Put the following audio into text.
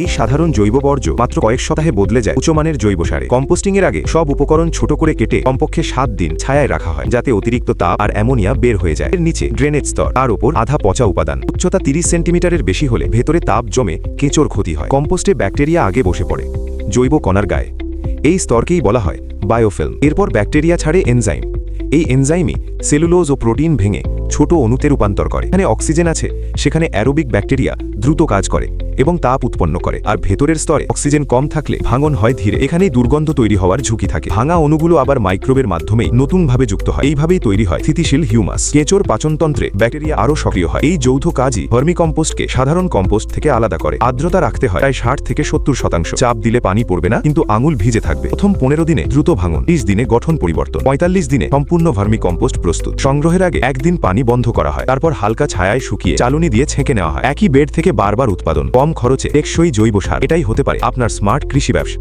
এই সাধারণ জৈব বর্জ্য মাত্র কয়েক সপ্তাহে বদলে যায় উচ্চমানের জৈব সারে। কম্পোস্টিং এর আগে সব উপকরণ ছোট করে কেটে কমপক্ষে সাত দিন ছায়ায় রাখা হয়, যাতে অতিরিক্ত তাপ আর অ্যামোনিয়া বের হয়ে যায়। এর নিচে ড্রেনেজ স্তর, তার উপর আধা পচা উপাদান। উচ্চতা তিরিশ সেন্টিমিটারের বেশি হলে ভেতরে তাপ জমে কেঁচোর ক্ষতি হয়। কম্পোস্টে ব্যাকটেরিয়া আগে বসে পড়ে। জৈব কণার গায়ে। এই স্তরকেই বলা হয় বায়োফিল্ম এরপর ব্যাকটেরিয়া ছাড়ে এনজাইম এই এনজাইমই সেলুলোজ ও প্রোটিন ভেঙে ছোট অণুতে রূপান্তর করে। এখানে অক্সিজেন আছে, সেখানে অ্যারোবিক ব্যাকটেরিয়া দ্রুত কাজ করে এবং তাপ উৎপন্ন করে। আর ভেতরের স্তরে অক্সিজেন কম থাকলে ভাঙন হয় ধীরে। এখানেই দুর্গন্ধ তৈরি হওয়ার ঝুঁকি থাকে। ভাঙা অণুগুলো আবার মাইক্রোবের মাধ্যমেই নতুনভাবে যুক্ত হয়। এইভাবেই তৈরি হয় স্থিতিশীল হিউমাস। কেঁচোর পাচনতন্ত্রে ব্যাকটেরিয়া আরও সক্রিয় হয়। এই যৌথ কাজই ভার্মি কম্পোস্টকে সাধারণ কম্পোস্ট থেকে আলাদা করে। আর্দ্রতা রাখতে হয় প্রায় ষাট থেকে সত্তর শতাংশ। চাপ দিলে পানি পড়বে না, কিন্তু আঙুল ভিজে থাকবে। প্রথম পনেরো দিনে দ্রুত ভাঙন তিরিশ দিনে গঠন পরিবর্তন, পঁয়তাল্লিশ দিনে সম্পূর্ণ ভার্মি কম্পোস্ট প্রস্তুত। সংগ্রহের আগে একদিন পানি বন্ধ করা হয়। তারপর হালকা ছায়ায় শুকিয়ে চালুনি দিয়ে ছেঁকে নেওয়া হয়। একই বেড থেকে বারবার উৎপাদন। কম খরচে টেকসই জৈব সার। এটাই হতে পারে আপনার স্মার্ট কৃষি ব্যবসা।